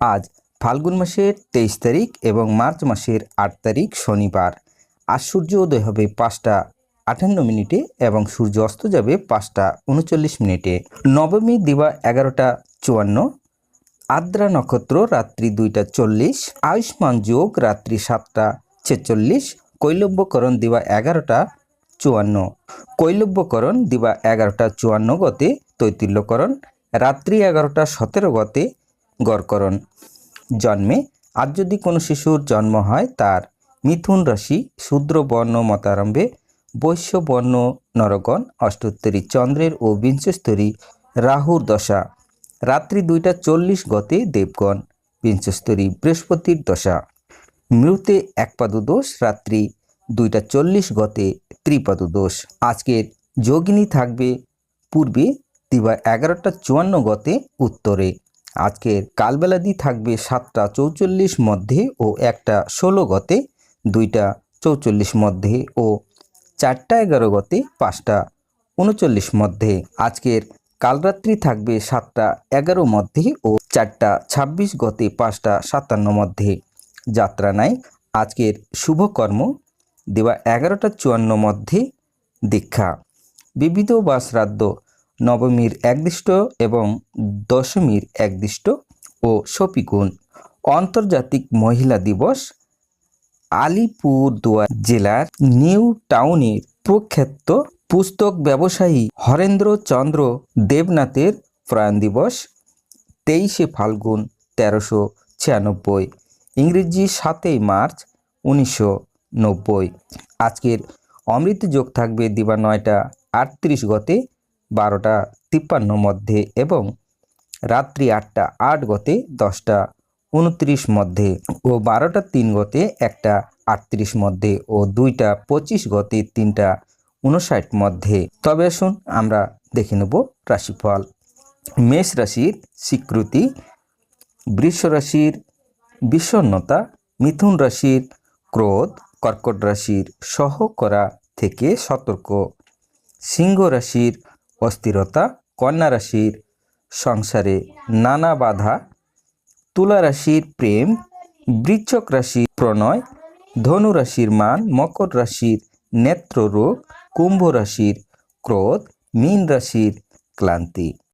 আজ ফাল্গুন মাসের তেইশ তারিখ এবং মার্চ মাসের আট তারিখ শনিবার। আজ সূর্য উদয় হবে পাঁচটা আটান্ন মিনিটে এবং সূর্য অস্ত যাবে পাঁচটা উনচল্লিশ মিনিটে। নবমী দিবা এগারোটা চুয়ান্ন। আদ্রা নক্ষত্র রাত্রি দুইটা চল্লিশ। আয়ুষ্মান যোগ রাত্রি সাতটা ছেচল্লিশ। কৈলব্যকরণ দিবা এগারোটা চুয়ান্ন। কৈলব্যকরণ দিবা এগারোটা চুয়ান্ন গতে তৈতিল্যকরণ। রাত্রি এগারোটা সতেরো গতে গড়করণ জন্মে আজ যদি কোনো শিশুর জন্ম হয়, তার মিথুন রাশি শূদ্র বর্ণ মতারম্ভে বৈশ্য বর্ণ নরগণ, অষ্টোত্তরী চন্দ্রের ও বিংশস্তরী রাহুর দশা, রাত্রি দুইটা চল্লিশ গতে দেবগণ, বিংশস্তরী বৃহস্পতির দশা। মৃতে একপাদু দোষ রাত্রি দুইটা চল্লিশ গতে ত্রিপাদু দোষ আজকের যোগিনী থাকবে পূর্বে দিবা এগারোটা চুয়ান্ন গতে উত্তরে। আজকের কালবেলাদি থাকবে সাতটা চৌচল্লিশ মধ্যে ও একটা ষোলো গতে, দুইটা চৌচল্লিশ মধ্যে ও চারটা এগারো গতে, পাঁচটা উনচল্লিশ মধ্যে। আজকের কালরাত্রি থাকবে সাতটা এগারো মধ্যে ও চারটা ছাব্বিশ গতে, পাঁচটা সাতান্ন মধ্যে। যাত্রা নাই, আজকের শুভকর্ম দেওয়া এগারোটা চুয়ান্ন মধ্যে দীক্ষা। বিবিধ বা শ্রাদ্ধ নবমীর একদিষ্ট এবং দশমীর একদিষ্ট ও শপিগুণ আন্তর্জাতিক মহিলা দিবস আলিপুরদুয়ার জেলার নিউ টাউনের প্রখ্যাত পুস্তক ব্যবসায়ী হরেন্দ্র চন্দ্র দেবনাথের প্রয়াণ দিবস, তেইশে ফাল্গুন তেরোশো ছিয়ানব্বই, ইংরেজি সাতই মার্চ উনিশশো নব্বই। আজকের অমৃত যোগ থাকবে দিবা নয়টা আটত্রিশ গতে বারোটা তিপ্পান্ন মধ্যে এবং রাত্রি আটটা আট গতে দশটা উনত্রিশ মধ্যে ও বারোটা তিন গতে একটা আটত্রিশ মধ্যে ও দুইটা পঁচিশ গতে তিনটা উনষাট মধ্যে। তবে আসুন আমরা দেখে নেব রাশিফল। মেষ রাশির স্বীকৃতি বৃষ রাশির বিষণ্নতা মিথুন রাশির ক্রোধ, কর্কট রাশির সহ করা থেকে সতর্ক। সিংহ রাশির অস্থিরতা, কন্যা রাশির সংসারে নানা বাধা, তুলা রাশির প্রেম, বৃচ্ছক রাশির প্রণয়, ধনু রাশির মান, মকর রাশির নেত্ররোগ কুম্ভ রাশির ক্রোধ, মীন রাশির ক্লান্তি।